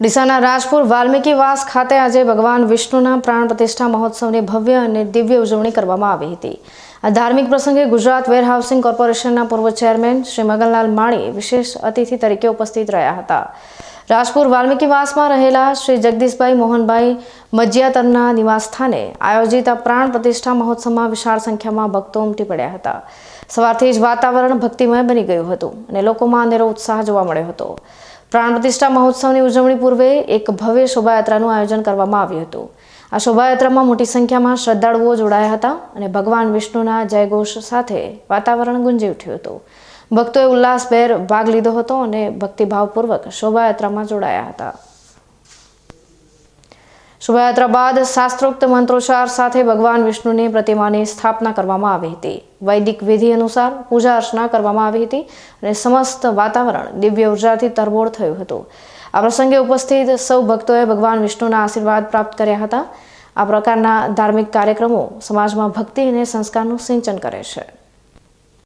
ડીસાના રાજપુર વાલ્મીકીવાસ ખાતે આજે ભગવાન વિષ્ણુના પ્રાણ પ્રતિષ્ઠા મહોત્સવની ભવ્ય અને દિવ્ય ઉજવણી કરવામાં આવી હતી. આ ધાર્મિક પ્રસંગે ગુજરાત વેરહાઉસિંગ કોર્પોરેશનના પૂર્વ ચેરમેન શ્રી મગનલાલ માણી વિશેષ અતિથિ તરીકે ઉપસ્થિત રહ્યા હતા. રાજપુર વાલ્મીકીવાસમાં રહેલા શ્રી જગદીશભાઈ મોહનભાઈ મજિયાતરના નિવાસસ્થાને આયોજિત આ પ્રાણ પ્રતિષ્ઠા મહોત્સવમાં વિશાળ સંખ્યામાં ભક્તો ઉમટી પડ્યા હતા. સવારથી જ વાતાવરણ ભક્તિમય બની ગયું હતું અને લોકોમાં અનેરો ઉત્સાહ જોવા મળ્યો હતો. પ્રાણ પ્રતિષ્ઠા મહોત્સવની ઉજવણી પૂર્વે એક ભવ્ય શોભાયાત્રાનું આયોજન કરવામાં આવ્યું હતું. આ શોભાયાત્રામાં મોટી સંખ્યામાં શ્રદ્ધાળુઓ જોડાયા હતા અને ભગવાન વિષ્ણુના જયઘોષ સાથે વાતાવરણ ગુંજી ઉઠ્યું હતું. ભક્તોએ ઉલ્લાસભેર ભાગ લીધો હતો અને ભક્તિભાવપૂર્વક શોભાયાત્રામાં જોડાયા હતા. શોભાયાત્રા બાદ શાસ્ત્રોક્ત મંત્રોચ્ચાર સાથે ભગવાન વિષ્ણુની પ્રતિમાની સ્થાપના કરવામાં આવી હતી. વૈદિક વિધિ અનુસાર પૂજા અર્ચના કરવામાં આવી હતી અને સમસ્ત વાતાવરણ દિવ્ય ઉર્જાથી તરબોળ થયું હતું. આ પ્રસંગે ઉપસ્થિત સૌ ભક્તોએ ભગવાન વિષ્ણુના આશીર્વાદ પ્રાપ્ત કર્યા હતા. આ પ્રકારના ધાર્મિક કાર્યક્રમો સમાજમાં ભક્તિ અને સંસ્કારનું સિંચન કરે છે.